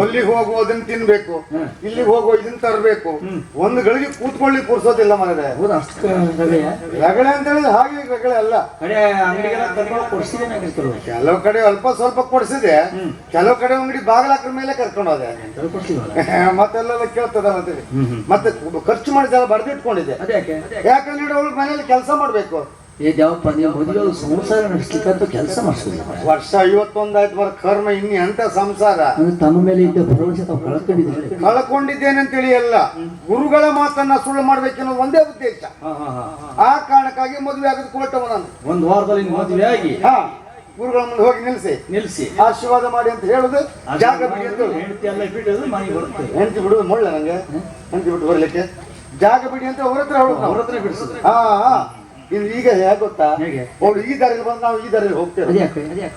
ಅಲ್ಲಿಗೆ ಹೋಗು ಅದನ್ನ ತಿನ್ಬೇಕು. ಇಲ್ಲಿಗೆ ಹೋಗು ಇದನ್ನ ತರಬೇಕು. ಒಂದ್ ಗಳಿಗೆ ಕೂತ್ಕೊಳ್ಳಿ ಕೂರ್ಸೋದಿಲ್ಲ ಮನೆ ಹೌದಾ ಅಷ್ಟು ರವೆಯ ರಗಳೆ ಅಂತ ಹೇಳಿದ್ರೆ ಹಾಗೆ ರಗಳೆ ಅಲ್ಲ. ಕೆಲವು. ಕಡೆ ಅಲ್ಪ ಸ್ವಲ್ಪ ಕೊಡ್ಸಿದೆ. ಕೆಲವು ಕಡೆ ಅಂಗಡಿ ಬಾಗಲಾಕ್ರ ಮೇಲೆ ಕರ್ಕೊಂಡು ಹೋದೆ. ಮತ್ತೆಲ್ಲ ಕೇಳ್ತದ ಮತ್ತೆ. ಮತ್ತೆ ಖರ್ಚು ಮಾಡಿದ ಬರ್ದಿಟ್ಕೊಂಡಿದೆ ಯಾಕಂದ್ರೆ ಅವಳು ಮನೇಲಿ ಕೆಲಸ ಮಾಡ್ಬೇಕು. ಏ ದೇವಪ್ಪ ನೀವು ಮದುವೆ ಸಂಸಾರ ನಡೆಸ್ಲಿಕ್ಕಂತೂ ಕೆಲಸ ಮಾಡಿಸೋದಿಲ್ಲ. ವರ್ಷ ಐವತ್ತೊಂದಾಯ್ತು ಬರ ಕರ್ಮ ಇನ್ನು ಎಂತ ಸಂಸಾರ. ಅಂದ್ರೆ ತಮ್ಮ ಮೇಲೆ ಇದ್ದ ಭರವಸೆ ತಾವು ಕಳ್ಕೊಂಡಿದ್ದೀರಿ. ಕಳ್ಕೊಂಡಿದ್ದೇನೆ ಅಂತೇಳಿ ಅಲ್ಲ ಗುರುಗಳ ಮಾತನ್ನ ಸುಳ್ಳು ಮಾಡ್ಬೇಕೆನ್ನೋ ಒಂದೇ ಉದ್ದೇಶ. ಹಾ ಹಾ ಹಾ ಆ ಕಾರಣಕ್ಕಾಗಿ ಮದುವೆ ಆಗದ ಕೊಟ್ಟವ ನಾನು. ಒಂದು ವಾರದಲ್ಲಿ ಮದುವೆ ಆಗಿ. ಹಾ ಗುರುಗಳ ಮುಂದೆ ಹೋಗಿ ನಿಲ್ಸಿ. ನಿಲ್ಸಿ. ಆಶೀರ್ವಾದ ಮಾಡಿ ಅಂತ ಹೇಳುದು ಜಾಗ ಬಿಡಿ ಅಂತ ಹೇಳುದು. ಹೆಂಡತಿ ಎಲ್ಲ ಬಿಡೋದು ಮನೆಗೆ ಬರುತ್ತೆ. ಹೆಂಡ್ತಿ ಬಿಡುದು ಮುಳ್ಳ ನಂಗೆ. ಹೆಂಡತಿ ಬಿಟ್ಟು ಬರ್ಲಿಕ್ಕೆ. ಜಾಗ ಬಿಡಿ ಅಂತ ಅವ್ರ ಹತ್ರ ಹೇಳುದು ಅವ್ರ ನಾವು. ಹತ್ರ ಬಿಡಿಸಿದ್ರು ಹಾ ಹಾ. ಇನ್ನು ಈಗ ಹೇಗೆ ಗೊತ್ತಾ? ಹೇಗೆ? ಅವಳು ಈ ದಾರಿಲಿ ಬಂದು ನಾವು ಈ ದಾರಿಲಿ ಹೋಗ್ತೇವೆ. ಅದೇ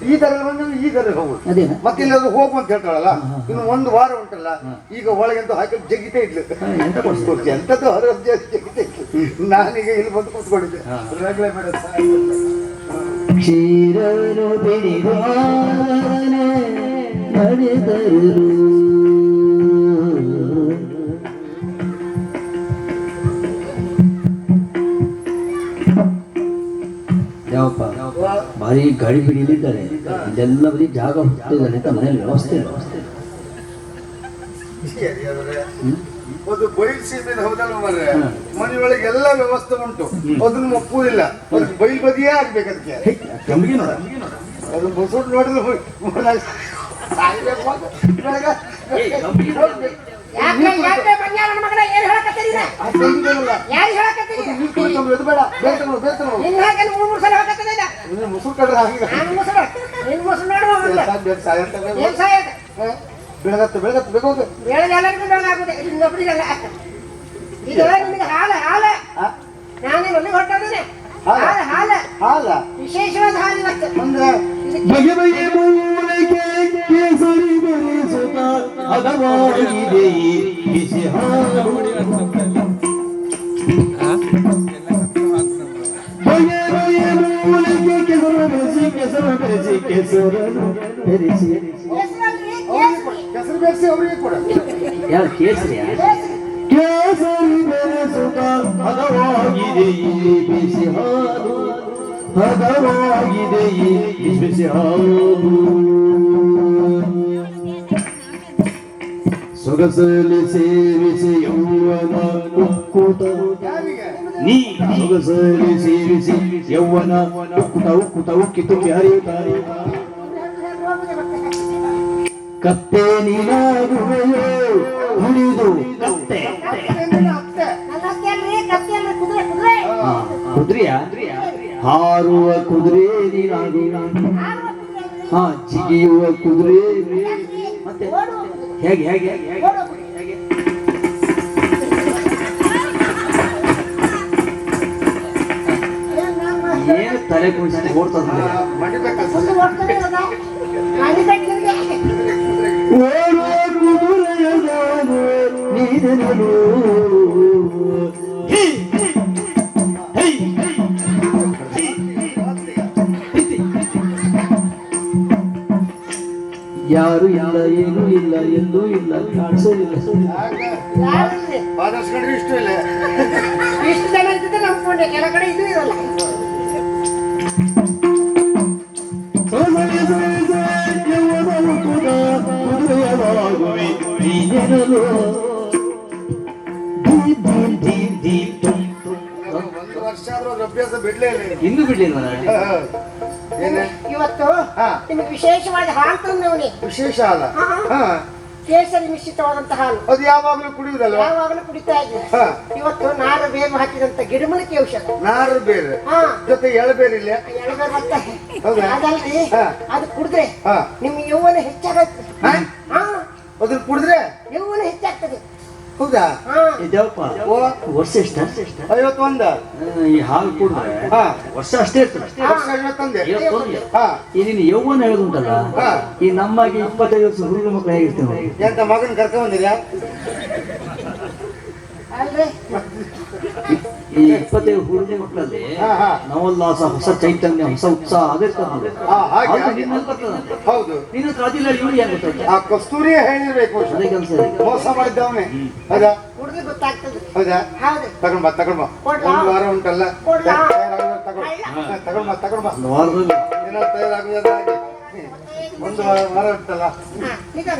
ಈ ದಾರಿಲಿ ಬಂದು ನಾವು ಈ ದಾರಿಲಿ ಹೋಗುದು ಅದೇನಾ? ಮತ್ತೆ ಇಲ್ಲಾದ್ರೂ ಹೋಗು ಅಂತ ಹೇಳ್ತಾಳಲ್ಲ? ಇನ್ನು ಒಂದು ವಾರ ಉಂಟಲ್ಲ ಈಗ ಒಳಗೆಂತ ಹಾಕಿ ಜಗಿತೇ ಇಡ್ಲಿ ಎಂತ ಕೊಡ್ಸ್ಕೊಡ್ತಿ ಎಂತದ್ದು ಹೊರ ಜಗಿತೇ ನಾನೀಗ ಇಲ್ಲಿ ಬಂದು ಕೂತ್ಕೊಂಡಿದ್ದೆ. ರಗಳೆ ಬೇಡ. ಕ್ಷೀರನು ನಡೆದರು ಯಾವಪ್ಪ? ಭಾರಿ ಗಾಡಿ ಬಿಡಿಲಿದ್ದಾರೆ ಇದೆಲ್ಲ ಬರೀ ಜಾಗ ಹುಟ್ಟಿದ್ದಾರೆ ಅಂತ ಮನೇಲಿ ವ್ಯವಸ್ಥೆ ಇಲ್ಲ? ಒಂದು ಬೈಲ್ ಸೀಮೆ ಹೌದಲ್ಲ ಮಾರ್ರೆ? ಮನೆಯೊಳಗೆ ಎಲ್ಲ ವ್ಯವಸ್ಥೆ ಉಂಟು. ಅದನ್ನು ಒಪ್ಪುವುದಿಲ್ಲ. ಇಲ್ಲ ಬೈಲ್ ಬದಿಯೇ ಆಗ್ಬೇಕು ಅದಕ್ಕೆ. ಅದು ಬಸವಣ್ಣ ನೋಡಿದ್ರೆ ಹಾಗೆ. ಇದ? ಬೆಳಗತ್ತೆ ಬೆಳಗತ್ತೆ ಬೇಕು ಹೋಗು. ಬೇಳೆ ಎಲ್ಲರಿಗೂ ಬೆಳಗಾಗುದೆ ಇನ್ನೊಬ್ರಿಗಲ್ಲ ಈಗ ನಿನಗೆ ಹಾಲ ಹಾಲ? ನಾನೇ ಮನೆಗೆ ಹೊರಟಿದ್ದೇನೆ ಹಾಲ? ಹಾಲ ಹಾಲ. ವಿಶೇಷವಾದ ಹಾಲು ಇವತ್ತು. ಅಂದ್ರೆ? ಬಗೆ ಬಗೆ ಮೂಲಕ್ಕೆ ಕೇಸರಿ ಹದವಾಗಿದೆ ಬಿಸಿ ಯಾರು ಹದವಾಗಿದೆ ಬಿಸಿ ಹಾಲು ಹದವಾಗಿದೆ ಸೊಗಸಲಿ ಸೇರಿಸಿ ಯೌವನ ಉಕ್ಕುತ ಯಾರಿಗೆ ನೀ ಸೊಗಸಲಿ ಸೇರಿಸಿ ಯೌವನ ಉಕ್ಕುತ ಉಕ್ಕುತ ಉಕ್ಕಿ ತುಂಬಿ ಹರಿಯುತ್ತಾರೆ ಕತ್ತೆ ನೀನಾಗುವೆಯೋ ಹುಳಿದು ಕತ್ತೆ ಏನಿಲ್ಲ, ಅತ್ತೆ ನನ್ನ ಅತ್ತೆ ಅಲ್ರಿ ಕತ್ತಿ ಅಲ್ರಿ ಕುದುರೆ ಕುದುರೆ ಹಾ, ಕುದುರೆಯ ಹಾರುವ ಕುದುರೆ ನೀನಾಗು ಆಡುವ ಕುದುರೆ ಅಲ್ರಿ. ಹಾ ಜಿಗಿಯುವ ಕುದುರೆ ಮತ್ತೆ ಓಡುವ ಕುದುರೆ. ಹೇಗೆ ಹೇಗೆ ಹೇಗೆ ಹೇಗೆ ಓಡುವ ಕುದುರೆ. ಏನ್ ನಮ್ಮ ಏನು ತಲೆ ಕುಣಿಸಿ ಓಡ್ತದೆ ಆ, ಮಡಿಬೇಕಲ್ಲ. ಮುಂದೆ ಯಾರು ಇಲ್ಲ ಏನೂ ಇಲ್ಲ ಎಲ್ಲೂ ಇಲ್ಲ ಕಾಣಿಸೋದಿಲ್ಲ ಬಿಡ್ಲಿಲ್ಲ ಇಷ್ಟು ಇಲ್ಲ ಇಷ್ಟು ಜನ ಇದ್ದಿದ್ರೆ ನಂಬ್ಕೊಂಡೆ ಕೆಲ ಕಡೆ ಇದು ಇರಲ್ಲ. ಒಂದು ವರ್ಷ ಆದ್ರೂ ಅದ್ರ ಅಭ್ಯಾಸ ಬಿಡ್ಲೇ ಇಲ್ಲ ಇವ್ನು. ಇಂದು ಬಿಡ್ಲಿಲ್ವ ನಾನು? ಹ, ಹ. ಏನೇ. ನಿಮಗೆ ವಿಶೇಷವಾದ ಹಾಲು ತಂದವನಿ ವಿಶೇಷ ಅಲ್ಲ ಹಾ. ಕೇಸರಿ ಮಿಶ್ರಿತವಾದಂತ ಹಾಲು. ಅದು ಯಾವಾಗಲೂ ಕುಡಿಯುವುದಲ್ವಾ ಯಾವಾಗಲೂ ಕುಡಿತಾ ಇದ್ದೆ. ಹಾ. ಇವತ್ತು ನಾರು ಬೇರು ಹಾಕಿದಂತ ಗಿಡಮೂಲಿಕೆ ಔಷಧ. ನಾರು ಬೇರೆ? ಹಾ. ಜೊತೆ ಎಳಬೇರೆ ಇಲ್ಲ ಎಳಬೇರು ಹೌದಾ? ಅದಲ್ರಿ. ಹಾ. ಅದು ಕುಡಿದ್ರೆ ಹಾ. ನಿಮ್ ಯೌವನ ಹೆಚ್ಚಾಗತ್ತೆ. ಹಾ? ಹಾ. ಅದನ್ನ ಕುಡಿದ್ರೆ? ಯೌವನ ಹೆಚ್ಚಾಗ್ತದೆ. ಹೌದಾ? ಓ ವರ್ಷ ಎಷ್ಟ? ಐವತ್ತೊಂದ. ಈ ಹಾಲು ಕೂಡ ಹಾ. ವರ್ಷ ಅಷ್ಟೇ ಇರ್ತದೆ. ಈ ನೀನು ಯೌವನ ಹೇಳುದುಂಟಲ್ಲ? ಹಾ. ಈ ನಮ್ಮಾಗಿ ಇಪ್ಪತ್ತೈದು ವರ್ಷ ಹುಡುಗ ಮಕ್ಕಳು ಹೇಗಿರ್ತೇವೆ? ಎಂತ ಮಗನ ಕರ್ಕೊಂಡ್ ಬಂದಿರಾ ಅಲ್ರಿ. ಈ ಇಪ್ಪತ್ತೈದು ಹುಡುಗಿ ಮಕ್ಕಳಲ್ಲಿ ಹಾ, ಹಾ. ನವೋಲ್ಲಾಸ ಹೊಸ ಚೈತನ್ಯ ಹೊಸ ಉತ್ಸಾಹ ಅದಿರ್ತದೆ. ಹೌದು. ನಿನ್ನ ಅದಿಲ್ಲ ಇವ್ರು ಏನ್ ಗೊತ್ತಾಯ್ತಾ? ಆ ಕಸ್ತೂರಿ ಹೇಳಿರ್ಬೇಕು ಬಹುಶಃ. ಅದೇ ಕೆಲಸ ಮೋಸ ಮಾಡಿದ್ದವನೇ. ಹೌದಾ? ಹುಡುಗಿ ಗೊತ್ತಾಗ್ತದೆ. ಹೌದಾ? ಹೌದು. ತಗೊಂಡ್ ಬಾ ತಗೊಂಡ್ ಬಾ ಕೊಡ್ಲಾ? ಒಂದು ವಾರ ಉಂಟಲ್ಲ. ತಗೊಂಡ್ಬಾ ತಗೊಂಡ್ಬಾ. ತಗೊಂಡ್ ಹಾ, ಬಾ ತಗೊಂಡ್ ಬಾ ಒಂದು ವಾರ ವಾರ ಉಂಟಲ್ಲ. ನಿಧಾನ.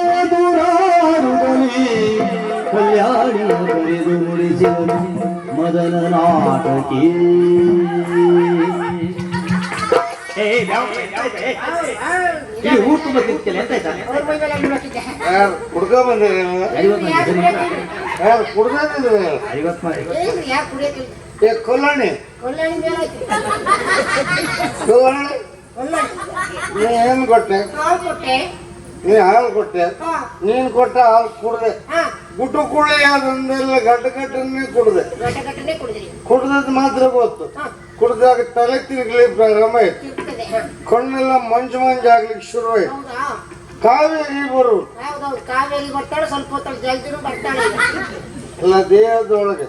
ಯಾರು? ಕುಡ್ದಿದ್ದೀರಿ ಐವತ್ತು ಮಂದಿ ಏನ್ರಿ ಬಂದಿದೆ. ಕುಡಿಯಕ್ಕಿಲ್ಲ? ಏ ಕೊಲ್ಲಣಿ ಕೊಲ್ಲಾಣಿ ಮೇಲೆ ಐತಿ. ಕೊಲ್ಲಣಿ ಕೊಲ್ಲಾಣಿ. ನೀ ಏನ್ ಕೊಟ್ಟೆ. ನೀ ಹಾಲು ಕೊಟ್ಟೆ? ನೀನ್ ಕೊಟ್ಟ ಹಾಲು ಕುಡ್ದೆ. ಗುಟ್ಟು ಕುಳ್ಳಿ ಅದೊಂದೆಲ್ಲ ಗಡ್ಡ ಗಟ್ಟನ್ನೇ ಕುಡ್ದೆ. ಕುಡ್ದದ್ ಮಾತ್ರ ಗೊತ್ತು. ಕುಡ್ದಾಗ ತಲೆ ತಿರುಗ್ಲಿ ಪ್ರಾರಂಭ ಆಯ್ತು. ಕಣ್ಣೆಲ್ಲ ಮಂಜು ಮಂಜು ಆಗ್ಲಿಕ್ಕೆ ಶುರು ಆಯ್ತು? ಕಾವೇರಿ ಬರು. ಕಾವೇರಿ ಬರ್ತಾಳೆ ಸ್ವಲ್ಪ ಜಲ್ದಿನೂ ಬರ್ತಾಳೆ. ಎಲ್ಲ ದೇಹದೊಳಗೆ.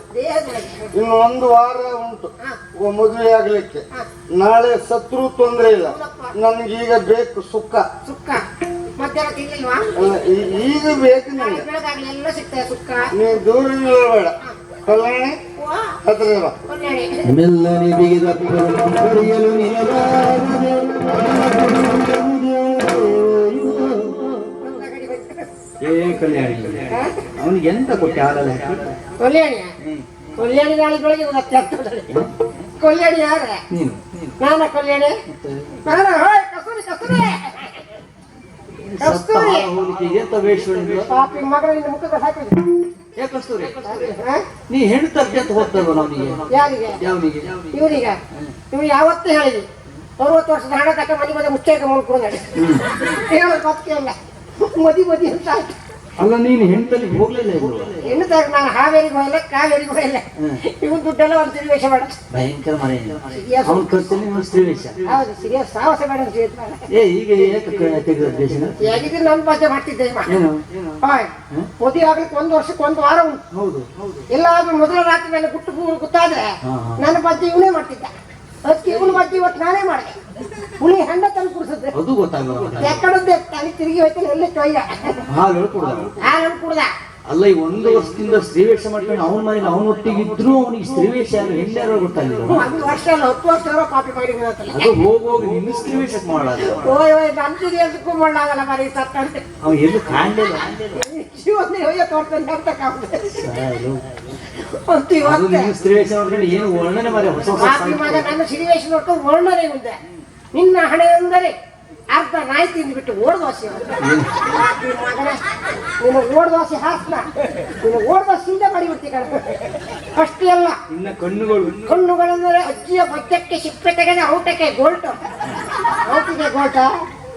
ಇನ್ನು ಒಂದು ವಾರ ಉಂಟು. ಮದುವೆ ಆಗ್ಲಿಕ್ಕೆ. ನಾಳೆ ಸತ್ರು ತೊಂದ್ರೆ ಇಲ್ಲ. ನನಗೀಗ ಬೇಕು ಸುಕ್ಕ ಸುಕ್ಕ ಮಧ್ಯಾಹ್ನ ತಿನ್ಲಿಲ್ವಾ ಅಲ್ಲ ಈಗ ಬೇಕು ನಾಳೆ ನಿಂಗೆ ಬೆಳಗಾಗ್ಲಿ ಎಲ್ಲ ಸಿಗ್ತದೆ ಸುಕ್ಕ. ನೀ ದೂರ ನಿಲ್ಲಬೇಡ ಕಲ್ಯಾಣಿ ವಾ, ಹತ್ರ. ಮೆಲ್ಲನೆ ಬಿಗಿದ ಕರೆಯಲು ಏ ಕಲ್ಯಾಣಿ? ಅವನಿಗೆ ಎಂತ ಕೊಟ್ಟೆ ಹಾಲಲ್ಲ ಕೊಲ್ಯಾಣಿಯ? ಕೊಲ್ಯಾಣಿ ನಾಳೆ ಬೆಳಗ್ಗೆ ಮತ್ತೆ ಕೊಲ್ಯಾಣಿ ಯಾರ? ನೀನು ನಾನ. ಕೊಲ್ಯಾಣಿ? ನಾನ ಕಸೂರಿ ಕಸ್ತೂರಿ. ಸತ್ತ ಕಸ್ತೂರಿ? ಹಾಕಿದ್ರು ಏ? ನೀ ಹೆಣ್ಣು ಅಂತ ಹೋಗ್ತಲ್ವ ಅವನಿಗೆ ಯಾರಿಗೆ? ಯಾವನಿಗೆ? ಇವನಿಗ? ಯಾವತ್ತೂ ಹೇಳಿದ್ವಿ ಅರವತ್ತು ವರ್ಷದ ಹಣ ತಕ್ಕ ಮನೆ ಮನೆ ಮುಚ್ಚೈಕ ಮಾಡ್ಕೊಂಡು ಹೇಳೋದು ಗೊತ್ತೇ ಮದಿ ಮದಿ ಅಂತ ಆಯ್ತು. ಅಲ್ಲ ನೀನು ಹೆಂಡತಿ ಹೋಗ್ಲಿಲ್ಲ ಇಲ್ವ? ಇನ್ನು ತರ ನಾನು ಹಾವೇರಿಗೆ ಹೋಗಲ್ಲ ಕಾವೇರಿಗೆ ಹೋಗಲ್ಲ. ಇವನ್ ದುಡ್ಡೆಲ್ಲ ಒಂದು ತಿರುವೇಶ ಬೇಡ. ಭಯಂಕರ ಮನೆ. ಅವನ ಖರ್ಚಲ್ಲಿ ಒಂದು ತಿರುವೇಶ ಹೌದು ಸರಿಯಾದ ಸಾಹಸ ಬೇಡ ಅಂತ ಹೇಳ್ತಾನೆ ಏ ಈಗ ಏಕೆ ತೆಗೆದ ದೇಶನ? ಹೇಗಿದ್ರೆ ನನ್ನ ಬಗ್ಗೆ ಮಾಡ್ತಿದ್ದೆ. ಏನು? ಹಾಯ್ ಮದುವೆ ಆಗ್ಲಿಕ್ಕೆ ಒಂದು ವರ್ಷಕ್ಕೆ ಒಂದು ವಾರ ಉಂಟು. ಹೌದು. ಎಲ್ಲಾದ್ರೂ ಮೊದಲ ರಾತ್ರಿ ಮೇಲೆ ಗುಟ್ಟು ಗೊತ್ತಾದ್ರೆ. ನನ್ನ ಬಗ್ಗೆ ಇವನೇ ಮಾಡ್ತಿದ್ದ. ಅದಕ್ಕೆ ಇವನ ಬಗ್ಗೆ ಇವತ್ತು ನಾನೇ ಮಾಡಿದೆ. ಹುಳಿ ಹಣ್ಣ ತಂದು ಕುಡಿಸುತ್ತೆ ಅದು ಗೊತ್ತಾಗಲ್ಲ ಯಾಕಡೆ ತಲೆ ತಿರುಗಿ ಹೋಯ್ತಾನೆ ಎಲ್ಲೇ ಚೊಯ್ಯ ಹಾಲು ಕುಡ್ದ ಹಾಲು ಕುಡ್ದ ಅಲ್ಲ ಈ ಒಂದು ವರ್ಷದಿಂದ ಸ್ತ್ರೀವೇಷ ಮಾಡ್ಕೊಂಡು ಅವನ ಮನೇಲಿ ಅವನ ಒಟ್ಟಿಗೆ ಇದ್ರು ಅವನಿಗೆ ಸ್ತ್ರೀವೇಷ ಯಾರು ಎಲ್ಲಾರು ಗೊತ್ತಾಗಿಲ್ಲ ಒಂದು ವರ್ಷ ಅಲ್ಲ ಹತ್ತು ವರ್ಷ ಅವರ ಕಾಪಿ ಮಾಡಿ ಹೋಗ್ತಾನೆ ಅದು ಹೋಗಿ ಹೋಗಿ ನಿನ್ನ ಸ್ತ್ರೀವೇಶ ಮಾಡಲ್ಲ. ಓಯ್ ಓಯ್ ನಂದಿಗೆ ಎದಕ್ಕೂ ಮಾಡಲಾಗಲ್ಲ ಬರೀ ಸತ್ತಂತೆ ಅವ ಎಲ್ಲೂ ಕಾಣಲಿಲ್ಲ. ಜೀವನ ಹೋಯ್ಯ ತೋರ್ತಾನೆ ಅಂತ ನಿನ್ನ ಸ್ತ್ರೀವೇಷ ಮಾಡ್ಕೊಂಡು ಏನು ವರ್ಣನೆ ಮಾಡಿ ಹೊಸ ಹೊಸ. ನನ್ನ ಸಿರಿವೇಶ ನೋಡ್ಕೊಂಡು ವರ್ಣನೆ ಮುಂದೆ. ನಿನ್ನ ಹಣೆ ಅಂದರೆ ಅರ್ಧ ನಾಯಿ ತಿಂದ್ಬಿಟ್ಟು ಓಡ್ ದೋಸೆ ಮಗನ ಓಡ್ ದೋಸೆ ಹಾಸ್ನ ನಿಮಗೆ ಓಡ್ದೋಸೆ ಹಿಂದೆ ಮಾಡಿಬಿಡ್ತಿ ಕಣ. ಅಷ್ಟೇ ಅಲ್ಲ ಇನ್ನ ಕಣ್ಣುಗಳು. ಕಣ್ಣುಗಳಂದ್ರೆ ಅಜ್ಜಿಯ ಬಜ್ಜಕ್ಕೆ ಸಿಪ್ಪೆ ತೆಗೆದ ಔಟಕ್ಕೆ ಗೋಲ್ಟು. ಔಟಿಗೆ ಗೋಲ್ಟ.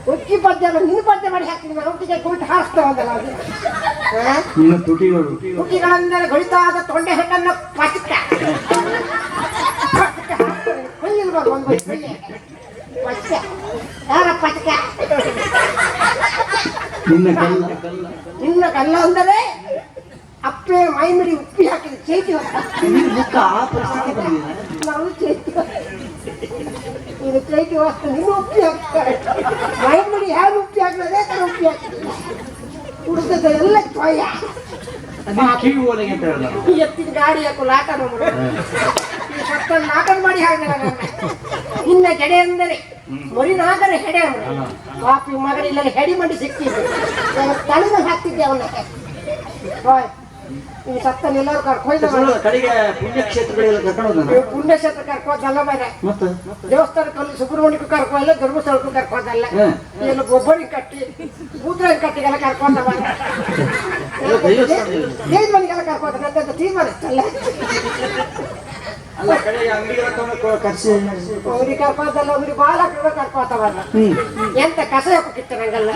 ಉಚ್ಚಿ ಪದ್ಯ ನಿನ್ನ ಪದ್ಯ ಮಾಡಿ ಹಾಕ್ತೀನಿ ಔಟಿಗೆ ಗೋಲ್ಟ್ ಹಾರಿಸ್ತಾವಲ್ಲ ಅದು. ಹಾ? ನಿನ್ನ ತುಟಿಗಳು. ತುಟಿಗಳೆಂದರೆ ಗೊಳಿತಾದ ತೊಂಡೆ ಹಣ್ಣನ್ನು ಪಚಕ ಕೊಲ್ಲಿರ್ಬೋದು ಒಂದು ಪಚಕ ಯಾರ ಪಚಕ ನಿನ್ನ ಕಲ್ಲ ನಿನ್ನ ಕಲ್ಲ ಅಂದರೆ ಅಪ್ಪೆ ಮೈ ಮಿಡಿ ಉಪ್ಪಿ ಹಾಕಿದ ಚೇತಿ ಹೊತ್ತ ನಿನ್ನ ಮುಖ ಆ ಪರಿಸ್ಥಿತಿ ಬಂದಿದೆ ನಾವು ಚೈತಿ ಇದು ಚೈತಿ ವಸ್ತು ನೀನು ಉಪ್ಪಿ ಹಾಕ್ತಾರೆ ಮೈ ಮಿಡಿ ಯಾರು ಉಪ್ಪಿ ಹಾಕಿದ್ರೆ ತರ ಉಪ್ಪಿ ಹಾಕಿದ್ರೆ ಕುಡಿದ ಎಲ್ಲ ತ್ವಯ ನಿನ್ನ ಕಿವಿ ಓಲೆಗೆ ಅಂತ ಹೇಳಿದ ಎತ್ತಿನ ಗಾಡಿ ಹಾಕು ಲಾಟ ಮಾಡ್ಬಿಡು ಸತ್ತನ್ನು ನಾಟಕ ಮಾಡಿ ಹಾಗೆ ನಿನ್ನ ಗೆಡೆ ಅಂದರೆ ಮರಿನಾಗರ ಹೆಡೆ ಅವನು ಪಾಪಿ ಇಲ್ಲ ಹೆಡಿ ಮಾಡಿ ಸಿಕ್ತಿದ್ದೆ ತಲೆಗೆ ಹಾಕ್ತಿದ್ದೆ ಅವನ ಈ ಸತ್ತಲ್ಲಿ ಎಲ್ಲರೂ ಕರ್ಕೊಂಡು ಕಡೆಗೆ ಪುಣ್ಯಕ್ಷೇತ್ರಗಳೆಲ್ಲ ಕರ್ಕೊಂಡು ಪುಣ್ಯಕ್ಷೇತ್ರ ಕರ್ಕೋದಲ್ಲ ಬೇರೆ ದೇವಸ್ಥಾನಕ್ಕಲ್ಲಿ ಸುಬ್ರಹ್ಮಣ್ಯಕ್ಕೂ ಕರ್ಕೋಲ್ಲ ಧರ್ಮಸ್ಥಳಕ್ಕೂ ಕರ್ಕೋದಲ್ಲ. ಎಲ್ಲ ಗೊಬ್ಬರಿಗೆ ಕಟ್ಟಿ ಭೂತರ ಕಟ್ಟಿಗೆಲ್ಲ ಕರ್ಕೊಂಡ ಎಲ್ಲ ಮನೆಗೆಲ್ಲ ಏನ್ ಮನೆಗೆಲ್ಲ ಅಲ್ಲ ಕಡೆಗೆ ಅಂಗಡಿ ಅವ್ರಿಗೆ ಕರ್ಕೋದಲ್ಲ ಬಾಲ ಹಾಕಿದ್ರೆ ಎಂತ ಕಸ ಹಾಕಿತ್ತು ನಂಗಲ್ಲ?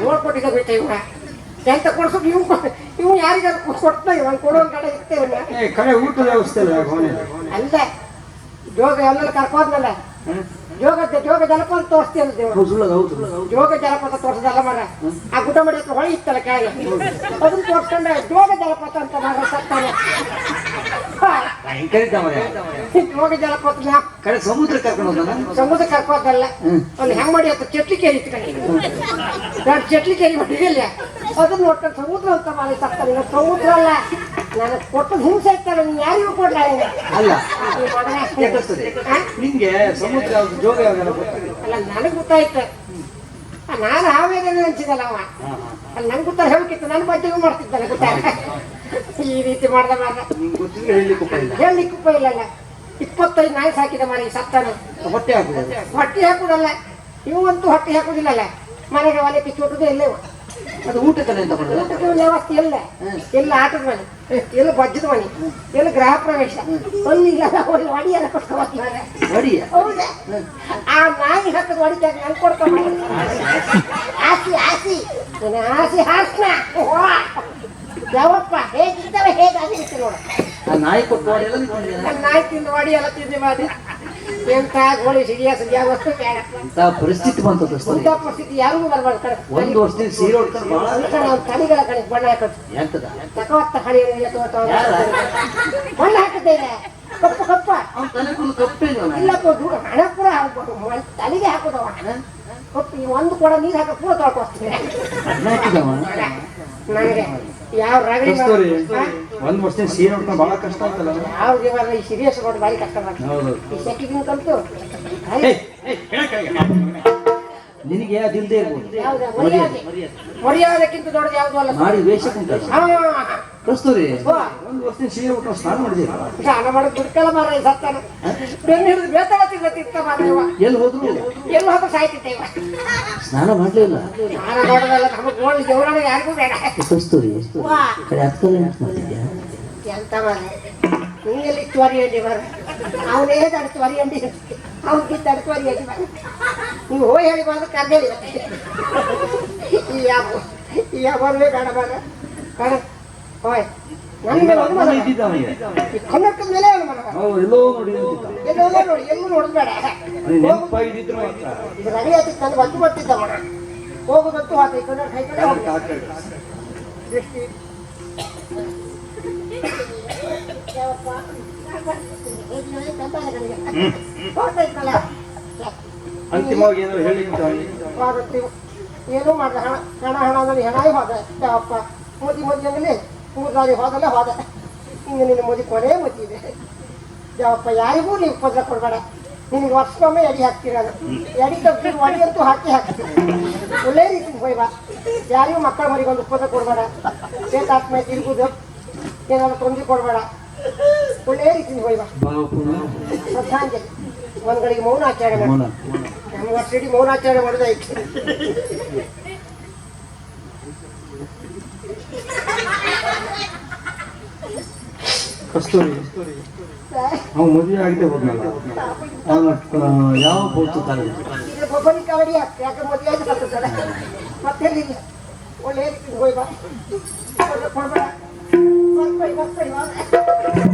ಗೋಳ್ ಕೊಟ್ಟಿದ್ದ ಬಿಟ್ಟ ಇವ ಎಂತ ಕೊಡ್ಸೋದು ಇವ್ ಇವ್ ಯಾರಿಗಾರು ಕೊಡ್ತಾ ಇವ ಕೊಡೋ ಕಡೆ ಇರ್ತೇವೆ ಕಡೆ ಊಟ ವ್ಯವಸ್ಥೆ ಅಲ್ಲ. ಜೋಗ ಎಲ್ಲ ಕರ್ಕೋದ್ನಲ್ಲ ಜೋಗ ಜೋಗ ಜಲಪಾತ ತೋರಿಸ್ತೇವೆ ಜೋಗ ಜಲಪಾತ ತೋರಿಸದಲ್ಲ ಮರ? ಆ ಗುಡ್ಡ ಮಡಿ ಹತ್ರ ಹೊಳಿ ಇತ್ತಲ್ಲ ಕೆಳಗೆ? ಅದನ್ನ ತೋರ್ಸ್ಕೊಂಡೆ ಜೋಗ ಜಲಪಾತ ಅಂತ ಮರ ಸತ್ತಾನೆ. ಹಿಂಗ್ ಕರೀತಾ ಮರೆ ಜೋಗ ಜಲಪಾತ ಕಡೆ ಸಮುದ್ರ ಕರ್ಕೊಂಡು ಹೋದ ಸಮುದ್ರ ಕರ್ಕೋದಲ್ಲ ಅಲ್ಲಿ ಹೆಂಗ್ ಮಾಡಿ ಅಂತ ಚಟ್ಲಿ ಕೇರಿ ಎರಡು ಚಟ್ಲಿ ಕೇರಿ ಮಾಡಿದಿಲ್ಲ ಅದನ್ನ ನೋಡ್ಕೊಂಡು ಸಮುದ್ರ ಅಂತ ಮಾಡಿ ಇವಾಗ ಸಮುದ್ರ ಅಲ್ಲ. ನನಗೆ ಕೊಟ್ಟು ಹಿಂಸೆ ಇರ್ತಾರೆ ನೀನು ಯಾರಿಗೂ ಕೊಡ್ಲ ಅಲ್ಲ. ನಿಂಗೆ ಸಮುದ್ರ ಜೋಗ ಅಲ್ಲ ನನಗೆ ಗೊತ್ತಾಯ್ತು. ನಾನು ಆವೇಗ ಅನ್ಸಿದಲ್ಲ ಅವ. ಅಲ್ಲಿ ನಂಗೆ ಗೊತ್ತಾಗ ಹೇಳ್ಕಿತ್ತು ನನ್ನ ಬಡ್ಡಿಗೂ ಮಾಡ್ತಿದ್ದಾನೆ ಗೊತ್ತಾಗ ಈ ರೀತಿ ಮಾಡ್ದ ಮಾರ ನಿಂಗೆ ಗೊತ್ತಿದ್ರೆ ಹೇಳಲಿಕ್ಕೆ ಇಲ್ಲ ಹೇಳಲಿಕ್ಕೆ ಇಲ್ಲಲ್ಲ ಇಪ್ಪತ್ತೈದು ನಾಯಿ ಹಾಕಿದ ಮರ ಈ ಸತ್ತಾನೆ. ಹೊಟ್ಟೆ ಹಾಕುದು ಹೊಟ್ಟೆ ಹಾಕುದಲ್ಲ. ಇವಂತೂ ಹೊಟ್ಟೆ ಹಾಕುದಿಲ್ಲಲ್ಲ. ಮನೆಗೆ ಒಲೆ ಕಿಚ್ಚುಟುದೇ ಇಲ್ಲ ಇವ. ಅದು ಎಂತ ಮಾಡುದು? ಊಟಕ್ಕೆ ವ್ಯವಸ್ಥೆ ಇಲ್ಲ. ಎಲ್ಲ ಆಟದ ಮನೆ. ಎಲ್ಲ ಬಜ್ಜದ ಮನೆ. ಎಲ್ಲ ಗೃಹ ಪ್ರವೇಶ. ಒಡಿಯಲ್ಲ ಕೊಡ್ತಾರೆ ಅಡಿಯ ಹೌದಾ. ಆ ನಾಯಿ ಹಾಕದ್ ಹೊಡಿತಾಗ ನಂಗೆ ಕೊಡ್ಕೊಂಡು ಆಸಿ. ಆಸಿ ನನ್ನ ಆಸಿ ಹಾಸ್ನ ಯಾವಪ್ಪ? ಹೇಗಿದ್ದಾವೆ ಹೇಗಾಗಿರುತ್ತೆ ನೋಡು. ಆ ನಾಯಿ ಕೊಟ್ಟು ಮಾಡಿ ಎಲ್ಲ. ನನ್ನ ನಾಯಿ ತಿಂದು ಎಲ್ಲ ತಿಂದು ಮಾಡಿ ಎಂತ ಗೋಳಿ ಸಿಡಿಯ ಸಿಡಿಯ ವಸ್ತು ಬೇಡ. ಪರಿಸ್ಥಿತಿ ಬಂತು ದೋಸ್ತರಿಗೆ. ಇಂಥ ಪರಿಸ್ಥಿತಿ ಯಾರಿಗೂ ಬರಬಾರ್ದು ಕಡೆ ಒಂದು ವರ್ಷದಿಂದ ಸೀರೆ ಉಡ್ಕೊಂಡು ಬಹಳ ನಾವು ತಳಿಗಳ ಕಡೆ ಬಣ್ಣ ಹಾಕೋದು. ಎಂತದ? ತಕವತ್ತ ಯಾರ? ಬಣ್ಣ ಹಾಕಿದ್ದೇನೆ ಕಪ್ಪು ಕಪ್ಪ. ಅವ್ನ ತಲೆ ಕೂದಲು ಕಪ್ಪೇ ಇಲ್ಲ ಅವ್ನು. ಇಲ್ಲಪ್ಪ ದೂರ ಹಣ ಪೂರ ತಲೆಗೆ ಹಾಕೋದವ ಕಪ್ಪು ಈ ಒಂದು ಕೂಡ ನೀರು ಹಾಕೋ ಕೂಡ ತೊಳ್ಕೊಳ್ತೀನಿ. ಹಾಕಿದವ ನನಗೆ ಯಾವ ರಾಗಿ ಕಸ್ತೂರಿ ಒಂದ್ ವರ್ಷದಿಂದ ಸೀರೆ ಉಟ್ಕೊಂಡು ಬಹಳ ಕಷ್ಟ ಆಯ್ತಲ್ಲ ಯಾವ ಜೀವನ ಈ ಸೀರಿಯಸ್ ಕೊಟ್ಟು ಭಾರಿ ಕಷ್ಟ ಮಾಡ್ತಾರೆ ಈ ಸೆಕಿಗಿನ ಕಲ್ತು. ನಿನಗೆ ಅದಿಲ್ಲದೆ ಇರ್ಬೋದು. ಮರ್ಯಾದಕ್ಕಿಂತ ದೊಡ್ಡದು ಯಾವ್ದು ಅಲ್ಲ? ಮಾಡಿ ವೇಷ ಕುಂಟಲ್ಲ ಹಾ ಕಸ್ತೂರಿ ಒಂದು ವರ್ಷದಿಂದ ಸೀರೆ ಉಟ್ಕೊಂಡು ಸ್ನಾನ ಮಾಡಿದೆ ಸ್ನಾನ ಮಾಡಿ ಬಿಡ್ಕಲ್ಲ ಮಾರ ಸತ್ತಾನ. ಬೆನ್ನು ಹಿಡಿದು ಬೇತಾಳತ್ತಿದ್ದ ತಿಂತ ಮಾರವ ಎಲ್ಲಿ ಹೋದ್ರು? ಎಲ್ಲಿ ಹಾಕೋ ಸಾಯ್ತಿದ್ದೇವ ಸ್ನಾನ ಮಾಡ್ಲಿಲ್ಲ ಸ್ನಾನ ಮಾಡೋದಲ್ಲ ನಮಗೆ ಗೋಳಿ ಜವರಾಣ ಯಾರಿಗೂ ಬೇಡ. ಕಸ್ತೂರಿ ಕಡೆ ಹತ್ತಲ್ಲ ಎಂತ ಮಾಡ್ತಿದ್ಯಾ? ಎಂತ ಮಾರ ನೀನೆಲ್ಲಿ ತ್ವರಿ ಅಂಡಿ ಬರ ಅವನೇ ತ್ವರಿ ಅಂಡಿ ಅವನಿಗೆ ತಡ ತ್ವರಿ ಅಂಡಿ ಮಾರ ನೀವು ಹೋಗಿ ಹೇಳಿ ಬಂದು ಕರ್ದೇಳಿ ಈ ಯಾವ ಈ ಯಾವೇ ಬೇಡ ಮಾರ ಬೇಡ ಹೋಯ್ ನನ್ನ ಮೇಲೆ ಒಂದು ಮನ ಇದ್ದಿದ್ದ ಅವನಿಗೆ ಈ ಕನ್ನಡದ ಮೇಲೆ ಅವನು ಮನ ಅವ್ರು ಎಲ್ಲೋ ನೋಡಿ ಅಂತಿದ್ದ. ಎಲ್ಲೋ ನೋಡಿ ಎಲ್ಲೂ ನೋಡಿದ್ ಬೇಡ ಅವ್ನಿಗೆ ನೆನಪಾಗಿದ್ದಿದ್ರು ಮಾತ್ರ ಇದು ರವಿ ಆಯ್ತು ತಂದು ಬಂದು ಬರ್ತಿದ್ದ ಮನ ಹೋಗುದಂತೂ ಆತ ಈ ಕನ್ನಡ ಕೈ ಕಡೆ ಹೋಗ್ತಾ ದೃಷ್ಟಿ ಯಾವಪ್ಪ? ಹೋಗ್ತೈತಲ್ಲ? ಅಂತಿಮವಾಗಿ ಏನಾದ್ರು ಹೇಳಿ ಏನು ಮಾಡ್ದ, ಹಣ ಹಣ ಹಣ ಹೆಣಾಯಿ ಹೋದೆ. ಅಪ್ಪ ಮೋದಿ ಮೋದಿ ಅಂದ್ರೆ ಮೂರು ಹೋದಲ್ಲೇ ಹೋದೆ. ಹಿಂಗೆ ನಿನ್ನ ಮೋದಿ ಕೊನೆ ಮೋದಿ ಇದೆ. ಯಾವಪ್ಪ, ಯಾರಿಗೂ ನೀವು ಪದ್ರ ಕೊಡಬೇಡ. ನಿನಗೆ ವರ್ಷಕ್ಕೊಮ್ಮೆ ಎಡಿ ಹಾಕ್ತೀರ ಎಡಿ ತಪ್ಪಿದ್ರೆ ಒಡಿ ಅಂತೂ ಹಾಕಿ ಹಾಕ್ತೀರಿ ಒಳ್ಳೆ ರೀತಿ ಹೋಯ್ ಬಾ. ಯಾರಿಗೂ ಮಕ್ಕಳ ಮರಿಗೊಂದು ಒಂದು ಪದ ಕೊಡಬೇಡ. ಚೇತಾತ್ಮ ತಿರುಗುದು. ಏನಾದ್ರು ತೊಂದರೆ ಕೊಡಬೇಡ. ಒಳ್ಳೆ ರೀತಿ ಭಾವಪೂರ್ಣ ಶ್ರದ್ಧಾಂಜಲಿ ಒಂದ್ ಕಡೆಗೆ ಮೌನಾಚರಣೆ ಮಾಡಿ. ಮೌನ. ನಮ್ಮ ವರ್ಷಡಿ ಮೌನಾಚರಣೆ ಮಾಡೋದೈತಿ ಕಸ್ತೂರಿ ಅವ್ನು ಮದುವೆ ಆಗಿದೆ ಹೋದ್ನಲ್ಲ. ಯಾವ ಬೋತು ತಾನೆ ಯಾಕೆ ಮದುವೆ ಆಗಿ ಬರ್ತದಲ್ಲ ಮತ್ತೆ ಒಳ್ಳೆ ರೀತಿ ಹೋಯ್ ಬಾ. ಕೊಡ್ಬೇಡ, ಕೊಡ್ಬೇಡ ಮಕ್ಕಳು ಮಕ್ಕಳು ಇವಾಗ.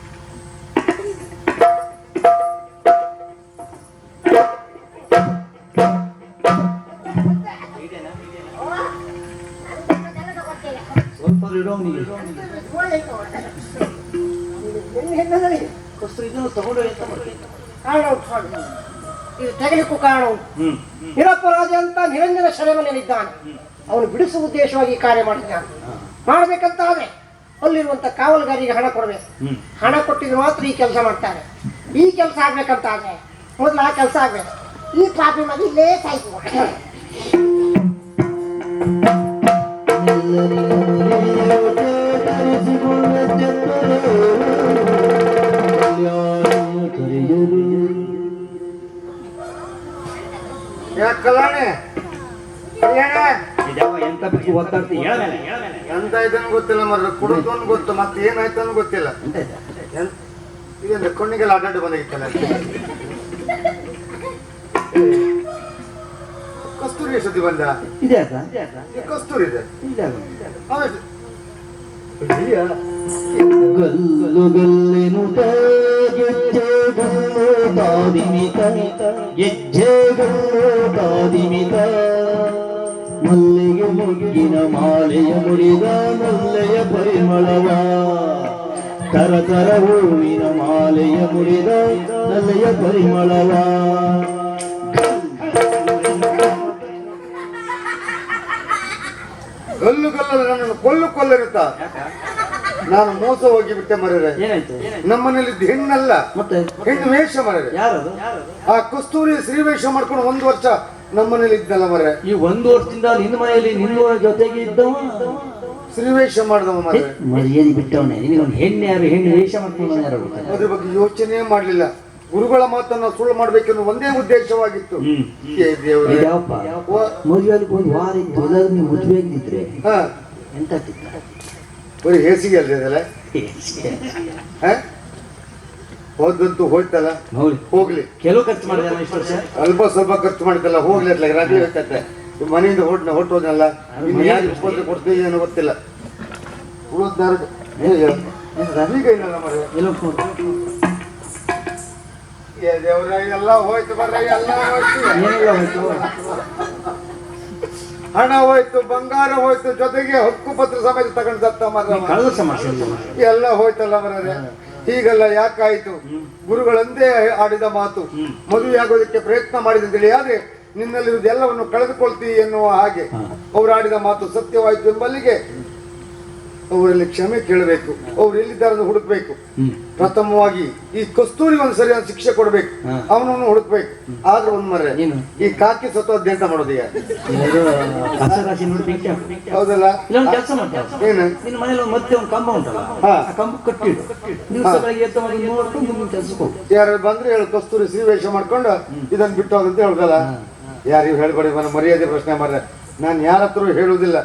ಇದನ್ನು ತಗೊಂಡು ಎಂತ ಮಾಡ್ತೀನಿ. ಕಾರಣ ಇದು ತೆಗಲಿಕ್ಕೂ ಕಾರಣ ಉಂಟು. ನಿರಪರಾಧಿ ಅಂತ ನಿರಂಜನ ಸೆರೆಮನೆಯಲ್ಲಿದ್ದಾನೆ ಅವನು ಬಿಡಿಸುವ ಉದ್ದೇಶವಾಗಿ ಈ ಕಾರ್ಯ ಮಾಡಿದ್ದಾನೆ. ಮಾಡಬೇಕಂತ ಆದ್ರೆ ಅಲ್ಲಿರುವಂತ ಕಾವಲುಗಾರಿಗೆ ಹಣ ಕೊಡಬೇಕು. ಹಣ ಕೊಟ್ಟಿದ್ರೆ ಮಾತ್ರ ಈ ಕೆಲಸ ಮಾಡ್ತಾರೆ. ಈ ಕೆಲಸ ಆಗ್ಬೇಕಂತ ಆದ್ರೆ ಮೊದಲು ಆ ಕೆಲಸ ಆಗ್ಬೇಕು. ಈ ಪಾಪಿ ಮಗ ಇಲ್ಲೇ ಸಾಯ್ತು ಎಂತ ಒತ್ತಾಡ್ತಿ ಮೇಲೆ ಎಂತ ಇದನ್ನು ಗೊತ್ತಿಲ್ಲ ಮರ ಕುಡಿದೊಂದು ಗೊತ್ತು ಮತ್ತೆ ಏನಾಯ್ತು ಗೊತ್ತಿಲ್ಲ. ಇದೆಂತ ಕಣ್ಣಿಗೆಲ್ಲ ಅಡ್ಡಾಡಿ ಬಂದಾಗಿತ್ತಲ್ಲ? ಕಸ್ತೂರಿ ಎಷ್ಟೊತ್ತಿ ಬಂದ? ಕಸ್ತೂರಿ ಇದೆ. ಗಲ್ಲು ಗಲ್ಲಿನುತ ಗೆಜ್ಜೆ ಗಲ್ಲು ತಾದಿಮಿತ ಗೆಜ್ಜೆ ಗಲ್ಲು ತಾದಿಮಿತ ಮಲ್ಲಿಗೆ ಮುಗ್ಗಿನ ಮಾಲೆಯ ಮುಡಿದ ಮಲ್ಲೆಯ ಪರಿಮಳವ ತರ ತರ ಹೂವಿನ ಮಾಲೆಯ ಮುಡಿದ ನಲ್ಲೆಯ ಪರಿಮಳವ ಗಲ್ಲು ಗಲ್ಲದ ನನ್ನನ್ನು ಕೊಲ್ಲು ಕೊಲ್ಲರಿತ ನಾನು ಮೋಸ ಹೋಗಿ ಬಿಟ್ಟೆ ಮರರೆ ಏನಾಯ್ತು? ನಮ್ಮನೇಲಿ ಹೆಣ್ಣಲ್ಲ. ಮತ್ತೆ? ಹೆಣ್ಣು ವೇಷ ಮರರೆ ಯಾರದು? ಆ ಕಸ್ತೂರಿ ಶ್ರೀವೇಷ ಮಾಡ್ಕೊಂಡು ಒಂದು ವರ್ಷ ನಮ್ಮನೇಲಿ ಇದ್ನಲ್ಲ ಮರೆ ಈ ಒಂದು ವರ್ಷದಿಂದ ನಿನ್ನ ಮನೆಯಲ್ಲಿ ನಿನ್ನ ಜೊತೆಗೆ ಇದ್ದವ? ಶ್ರೀವೇಷ ಮಾಡಿದವ ಮರೆ ಮರ್ಯಾದೆ ಬಿಟ್ಟವನೇ. ನಿನಗೊಂದು ಹೆಣ್ಣು ಯಾರು? ಹೆಣ್ಣು ವೇಷ ಮಾಡ್ಕೊಂಡು ಯಾರು? ಅದ್ರ ಬಗ್ಗೆ ಯೋಚನೆ ಮಾಡ್ಲಿಲ್ಲ. ಗುರುಗಳ ಮಾತನ್ನ ಸುಳ್ಳು ಮಾಡ್ಬೇಕೆನ್ನೋ ಒಂದೇ ಉದ್ದೇಶವಾಗಿತ್ತು. ಮದುವೆ ಒಂದು ವಾರ ಇತ್ತು. ಮದುವೆ ಆಗಿದ್ರೆ ಎಂತ ಆಗ್ತಿತ್ತು? ಬರೀ ಹೇಸಿಗೆ ಅಲ್ರಿ ಅದೆಲ್ಲ? ಹಾ? ಹೋದಂತೂ ಹೋಯ್ತಲ್ಲ? ಹೋಗ್ಲಿ. ಕೆಲವು ಖರ್ಚು ಮಾಡಿದಲ್ಲ ಇಷ್ಟು ವರ್ಷ? ಅಲ್ಪ ಸ್ವಲ್ಪ ಖರ್ಚು ಮಾಡಿದ್ದಲ್ಲ ಹೋಗ್ಲಿ ಅಲ್ಲ ರಾತ್ರಿ ಮನೆಯಿಂದ ಹೊಟ್ಟ ಹೊಟ್ಟೋದ್ನಲ್ಲ ಇನ್ನು ಯಾರು ಕೊಡ್ತೀವಿ ಏನೋ ಗೊತ್ತಿಲ್ಲ. ಉಳಿದಾರ ಮರ ಎಲ್ಲ ಹೋಯ್ತು ಬರ್ರ ಎಲ್ಲ ಹೋಯ್ತು. ಏನೆಲ್ಲ ಹೋಯ್ತು? ಹಣ ಹೋಯ್ತು ಬಂಗಾರ ಹೋಯ್ತು ಜೊತೆಗೆ ಹಕ್ಕು ಪತ್ರ ಸಮೇತ ತಗೊಂಡು ಸತ್ತ ಮರ ಎಲ್ಲ ಹೋಯ್ತಲ್ಲ ಮರದೇ ಹೀಗೆಲ್ಲ ಯಾಕಾಯ್ತು? ಗುರುಗಳಂದೇ ಆಡಿದ ಮಾತು. ಮದುವೆ ಆಗೋದಕ್ಕೆ ಪ್ರಯತ್ನ ಮಾಡಿದಂತೇಳಿ ಆದ್ರೆ ನಿನ್ನಲ್ಲಿರುವುದು ಎಲ್ಲವನ್ನು ಕಳೆದುಕೊಳ್ತಿ ಎನ್ನುವ ಹಾಗೆ ಅವರು ಆಡಿದ ಮಾತು ಸತ್ಯವಾಯಿತು ಎಂಬಲ್ಲಿಗೆ ಅವರಲ್ಲಿ ಕ್ಷಮೆ ಕೇಳಬೇಕು. ಅವ್ರು ಎಲ್ಲಿದ್ದಾರೆ ಹುಡುಕ್ಬೇಕು. ಪ್ರಥಮವಾಗಿ ಈ ಕಸ್ತೂರಿ ಒಂದು ಸರಿಯಾದ ಶಿಕ್ಷೆ ಕೊಡ್ಬೇಕು. ಅವನನ್ನು ಹುಡುಕ್ಬೇಕು. ಆದ್ರೆ ಒಂದ್ ಮರೆ ಈ ಕಾಕಿ ಸತ್ತು ಅಧ್ಯಯನ ಮಾಡೋದು ಹೌದಲ್ಲ? ಏನು? ನಿನ್ನ ಮನೇಲಿ ಮತ್ತೆ ಒಂದು ಕಂಬ ಉಂಟಲ್ಲ? ಕಂಬ ಕಟ್ಟಿಡು. ದಿವಸಗಳಿಗೆ ಯಾರು ಬಂದ್ರೆ ಹೇಳು ಕಸ್ತೂರಿ ಶ್ರೀವೇಶ ಮಾಡ್ಕೊಂಡು ಇದನ್ನ ಬಿಟ್ಟು ಹೋಗಂತ ಹೇಳುದಲ್ಲ ಯಾರಿಗೂ ಹೇಳ್ಬೇಡಿ ಮನ ಮರ್ಯಾದೆ ಪ್ರಶ್ನೆ ಮಾಡ್ರೆ ನಾನು ಯಾರ ಹತ್ರ ಹೇಳುವುದಿಲ್ಲ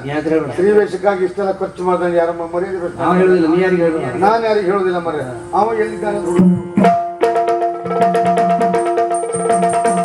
ಶ್ರೀವೇಷಕ್ಕಾಗಿ ಇಷ್ಟೆಲ್ಲ ಖರ್ಚು ಮಾಡ್ದಂಗೆ ಯಾರಮ್ಮ ಮರ್ಯಾದೆ ನಾನು ಯಾರಿಗೆ ಹೇಳುವುದಿಲ್ಲ ಮರ್ರೆ. ಅವ ಎಲ್ಲಿದ್ದಾನೆ.